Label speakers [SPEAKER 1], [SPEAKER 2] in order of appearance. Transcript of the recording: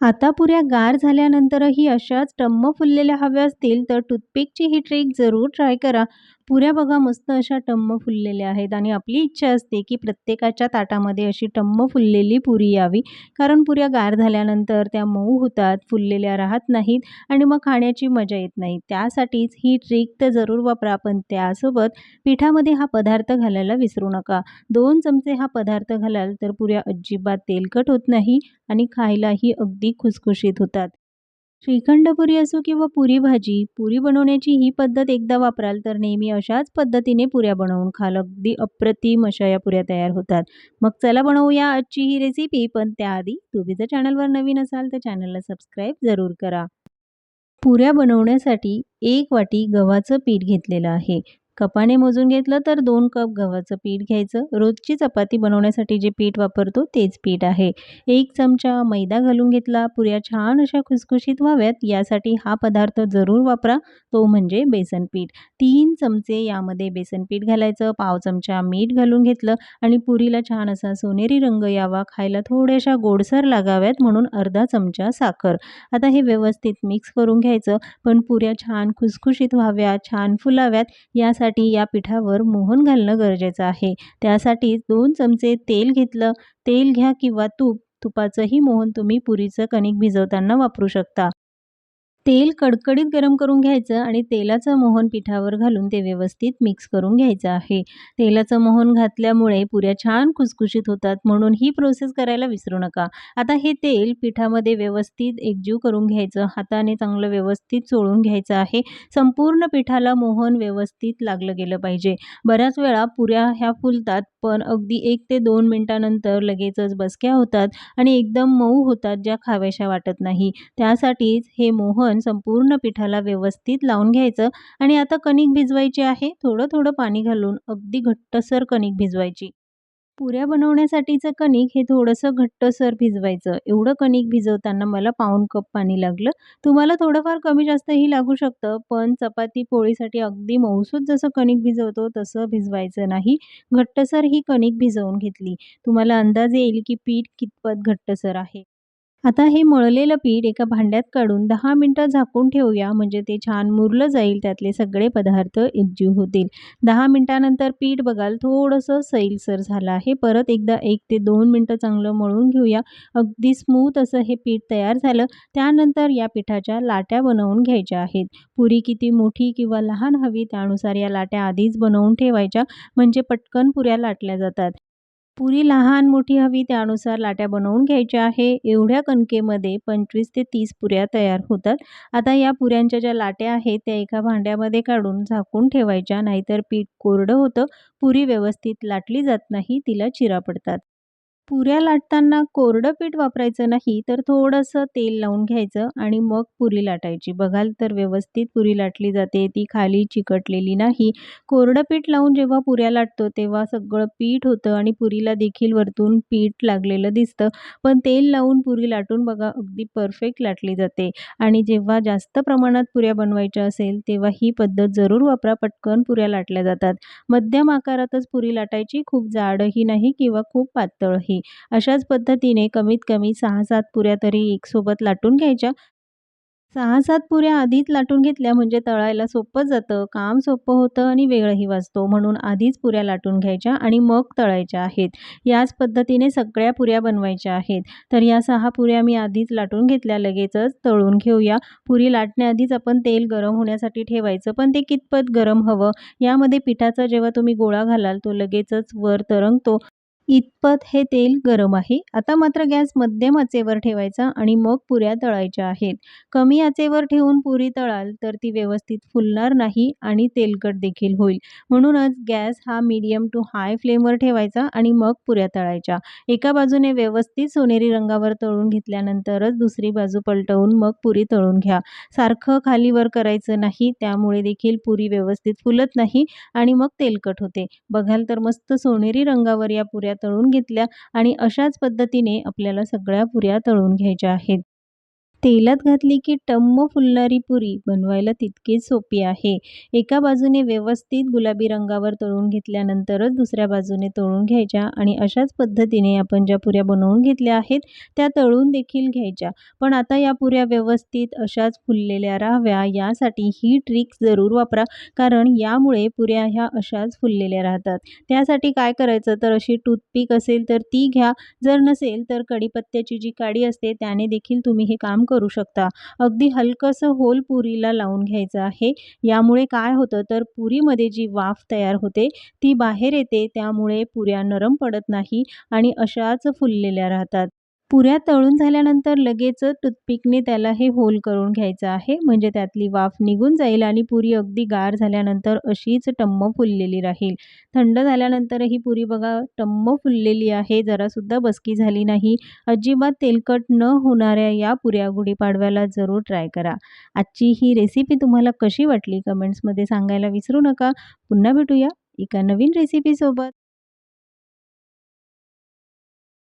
[SPEAKER 1] आता पुऱ्या गार झाल्यानंतरही अशाच टम्म फुललेल्या हव्या असतील तर टूथपिकची ही ट्रिक जरूर ट्राय करा. पुऱ्या बघा मस्त अशा टम्म फुललेल्या आहेत आणि आपली इच्छा असते की प्रत्येकाच्या ताटामध्ये अशी टम्म फुललेली पुरी यावी. कारण पुऱ्या गार झाल्यानंतर त्या मऊ होतात, फुललेल्या राहत नाहीत आणि मग खाण्याची मजा येत नाही. त्यासाठीच ही ट्रिक तर जरूर वापरा, पण त्यासोबत पिठामध्ये हा पदार्थ घालायला विसरू नका. दोन चमचे हा पदार्थ घालाल तर पुऱ्या अजिबात तेलकट होत नाही आणि खायलाही अगदी खुसखुशीत होतात. श्रीखंड पुरी असो किंवा पुरी भाजी, पुरी बनवण्याची ही पद्धत एकदा वापराल तर नेहमी अशाच पद्धतीने पुऱ्या बनवून खाल. अगदी अप्रतिम अशा या पुऱ्या तयार होतात. मग चला बनवूया आजची ही रेसिपी. पण त्याआधी तुम्ही जर चॅनलवर नवीन असाल तर चॅनलला सबस्क्राईब जरूर करा. पुऱ्या बनवण्यासाठी एक वाटी गव्हाचं पीठ घेतलेलं आहे. कपाने मोजून घेतलं तर दोन कप गव्हाचं पीठ घ्यायचं. रोजची चपाती बनवण्यासाठी जे पीठ वापरतो तेच पीठ आहे. एक चमचा मैदा घालून घेतला. पुऱ्या छान अशा खुसखुशीत व्हाव्यात यासाठी हा पदार्थ जरूर वापरा, तो म्हणजे बेसन पीठ. तीन चमचे यामध्ये बेसन पीठ घालायचं. पाव चमचा मीठ घालून घेतलं आणि पुरीला छान असा सोनेरी रंग यावा, खायला थोड्याशा गोडसर लागाव्यात म्हणून अर्धा चमचा साखर. आता हे व्यवस्थित मिक्स करून घ्यायचं. पण पुऱ्या छान खुसखुशीत व्हाव्यात, छान फुलाव्यात यासाठी या पिठावर मोहन घालणं गरजेचं आहे. त्यासाठी दोन चमचे तेल घेतलं. तेल घ्या किंवा तूप, तुपाचंही मोहन तुम्ही पुरीचं कणिक भिजवताना वापरू शकता. तेल कडकडीत गरम करून घ्यायचं आणि तेलाचं मोहन पिठावर घालून ते व्यवस्थित मिक्स करून घ्यायचं आहे. तेलाचं मोहन घातल्यामुळे पुऱ्या छान खुसखुशीत होतात म्हणून ही प्रोसेस करायला विसरू नका. आता हे तेल पिठामध्ये व्यवस्थित एकजीव करून घ्यायचं. हाताने चांगलं व्यवस्थित चोळून घ्यायचं आहे. संपूर्ण पिठाला मोहन व्यवस्थित लागलं गेलं पाहिजे. बऱ्याच वेळा पुऱ्या ह्या फुलतात पण अगदी एक ते दोन मिनिटानंतर लगेचच बसक्या होतात आणि एकदम मऊ होतात ज्या खाव्याशा वाटत नाही. त्यासाठीच हे मोहन संपूर्ण पिठाला व्यवस्थित लावून घ्यायचं आणि आता कणिक भिजवायची आहे. थोडं थोडं पाणी घालून अगदी घट्टसर कणिक भिजवायची. पुऱ्या बनवण्यासाठीचं कणिक हे थोडंसं घट्टसर भिजवायचं. एवढं कणिक भिजवताना मला पाऊण कप पाणी लागलं. तुम्हाला थोडंफार कमी जास्तही लागू शकतं. पण चपाती पोळीसाठी अगदी मऊसूत जसं कणिक भिजवतो तसं भिजवायचं नाही. घट्टसर ही कणिक भिजवून घेतली. तुम्हाला अंदाज येईल की पीठ कितपत घट्टसर आहे. आता हे मळलेलं पीठ एका भांड्यात काढून दहा मिनटं झाकून ठेवूया म्हणजे ते छान मुरलं जाईल. त्यातले सगळे पदार्थ एकजीव होतील. दहा मिनटानंतर पीठ बघाल थोडंसं सैलसर झालं आहे. परत एकदा एक ते दोन मिनटं चांगलं मळून घेऊया. अगदी स्मूथ असं हे पीठ तयार झालं. त्यानंतर या पिठाच्या लाट्या बनवून घ्यायच्या आहेत. पुरी किती मोठी किंवा लहान हवी त्यानुसार या लाट्या आधीच बनवून ठेवायच्या म्हणजे पटकन पुऱ्या लाटल्या जातात. पुरी लहान मोठी हवी त्यानुसार लाट्या बनवून घ्यायच्या आहे. एवढ्या कणकेमध्ये 25 ते तीस पुऱ्या तयार होतात. आता या पुऱ्यांच्या ज्या लाट्या आहेत त्या एका भांड्यामध्ये काढून झाकून ठेवायच्या नाहीतर पीठ कोरडं होतं. पुरी व्यवस्थित लाटली जात नाही, तिला चिरा पडतात. पुऱ्या लाटताना कोरडं पीठ वापरायचं नाही तर थोडंसं तेल लावून घ्यायचं आणि मग पुरी लाटायची. बघाल तर व्यवस्थित पुरी लाटली जाते. ती खाली चिकटलेली नाही. कोरडं पीठ लावून जेव्हा पुऱ्या लाटतो तेव्हा सगळं पीठ होतं आणि पुरीला देखील वरतून पीठ लागलेलं दिसतं. पण तेल लावून पुरी लाटून बघा अगदी परफेक्ट लाटली जाते आणि जेव्हा जास्त प्रमाणात पुऱ्या बनवायच्या असेल तेव्हा ही पद्धत जरूर वापरा. पटकन पुऱ्या लाटल्या जातात. मध्यम आकारातच पुरी लाटायची. खूप जाडही नाही किंवा खूप पातळही. अशाच पद्धतीने कमीत कमी 6-7 पुऱ्या तरी एकसोबत लाटून घ्यायच्या. 6-7 पुऱ्या आधीच लाटून घेतल्या म्हणजे तळायला सोपं जातं, काम सोपं होतं आणि वेळही वाचतो. म्हणून आधीच पुऱ्या लाटून घ्यायच्या आणि मग तळायच्या आहेत. याच पद्धतीने सगळ्या पुऱ्या बनवायच्या आहेत. तर या सहा पुऱ्या मी आधीच लाटून घेतल्या. लगेचच तळून घेऊया. पुरी लाटण्याआधीच आपण तेल गरम होण्यासाठी ठेवायचं. पण ते कितपत गरम हवं यामध्ये पिठाचा जेव्हा तुम्ही गोळा घालाल तो लगेचच वर तरंगतो. इतपत हे तेल गरम आहे. आता मात्र गॅस मध्यम आचेवर ठेवायचा आणि मग पुऱ्या तळायच्या आहेत. कमी आचेवर ठेवून पुरी तळाल तर ती व्यवस्थित फुलणार नाही आणि तेलकट देखील होईल. म्हणूनच गॅस हा मीडियम टू हाय फ्लेमवर ठेवायचा आणि मग पुऱ्या तळायच्या. एका बाजूने व्यवस्थित सोनेरी रंगावर तळून घेतल्यानंतरच दुसरी बाजू पलटवून मग पुरी तळून घ्या. सारखं खाली वर करायचं नाही. त्यामुळे देखील पुरी व्यवस्थित फुलत नाही आणि मग तेलकट होते. बघाल तर मस्त सोनेरी रंगावर या पुऱ्या तळून घेतल्या आणि अशाच पद्धतीने आपल्याला सगळ्या पुऱ्या तळून घ्यायच्या आहेत. तेलात घातली की टम्म फुलणारी पुरी बनवायला तितकीच सोपी आहे. एका बाजूने व्यवस्थित गुलाबी रंगावर तळून घेतल्यानंतरच दुसऱ्या बाजूने तळून घ्यायच्या आणि अशाच पद्धतीने आपण ज्या पुऱ्या बनवून घेतल्या आहेत त्या तळून देखील घ्यायच्या. पण आता या पुऱ्या व्यवस्थित अशाच फुललेल्या राहाव्या यासाठी ही ट्रिक जरूर वापरा कारण यामुळे पुऱ्या ह्या अशाच फुललेल्या राहतात. त्यासाठी काय करायचं? तर अशी टूथपिक असेल तर ती घ्या. जर नसेल तर कढीपत्त्याची जी काडी असते त्याने देखील तुम्ही हे काम करू करू शकता. अगदी हलकंसं होल पुरीला लावून घ्यायचं आहे. यामुळे काय होतं तर पुरीमध्ये जी वाफ तयार होते ती बाहेर येते त्यामुळे पुऱ्या नरम पडत नाही आणि अशाच फुललेल्या राहतात. पुऱ्या तळून झाल्यानंतर लगेच टूथपिकने त्याला हे होल करून घ्यायचं आहे. म्हणजे त्यातली वाफ निघून जाईल आणि पुरी अगदी गार झाल्यानंतर अशीच टम्म फुललेली राहील. थंड झाल्यानंतर ही पुरी बघा टम्म फुललेली आहे. जरासुद्धा बसकी झाली नाही. अजिबात तेलकट न होणाऱ्या या पुऱ्या गुढीपाडव्याला जरूर ट्राय करा. आजची ही रेसिपी तुम्हाला कशी वाटली? कमेंट्समध्ये सांगायला विसरू नका. पुन्हा भेटूया एका नवीन रेसिपीसोबत